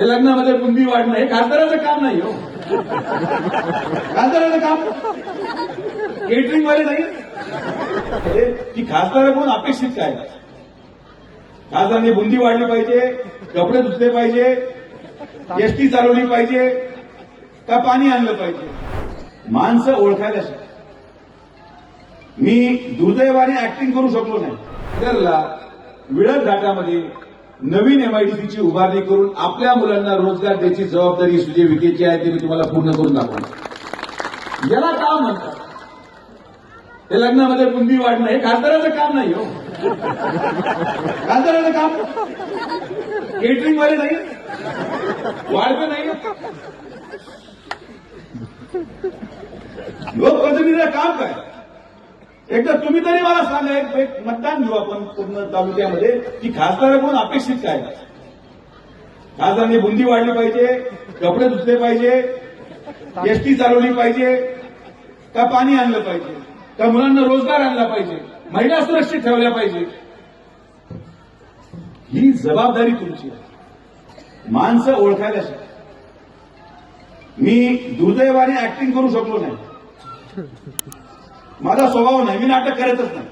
हे लग्नामध्ये बुंदी वाढणं हे खासदाराचं काम नाही हो. खासदाराचं काम? केटरिंग वाले नाही? हे- की खासदाराकडून अपेक्षित काय? खासदारांनी बुंदी वाढली पाहिजे कपडे धुतले पाहिजे एसटी चालवली पाहिजे का पाणी आणलं पाहिजे? माणसं ओळखायला शिका. मी दुर्दैवाने ऍक्टिंग करू शकलो नाही. विळद घाटामध्ये नवीन एमआयडीसीची उभारणी करून आपल्या मुलांना रोजगार द्यायची जबाबदारी सुजय विखेची आहे ते मी तुम्हाला पूर्ण करून दाखवतो. याला काम म्हणतात? हे लग्नामध्ये बुंदी वाढणं हे खासदाराचं काम नाही हो. खासदाराचं काम? केटरिंग वाले नाही. वाढते नाही. लोकप्रतिनिधीचं काम काय? एकदा तुम्ही तरी मला सांगा एक मतदान घेऊ आपण पूर्ण तालुक्यामध्ये. की खासदार कोण अपेक्षित काय? खासदारांनी बुंदी वाढली पाहिजे कपडे धुतले पाहिजे एसटी चालवली पाहिजे का पाणी आणलं पाहिजे का मुलांना रोजगार आणला पाहिजे महिला सुरक्षित ठेवल्या पाहिजे? ही जबाबदारी तुमची आहे. माणसं ओळखायला शिका. मी दुर्दैवाने ऍक्टिंग करू शकलो नाही. माझा स्वभाव नाही मी नाटक करतच नाही.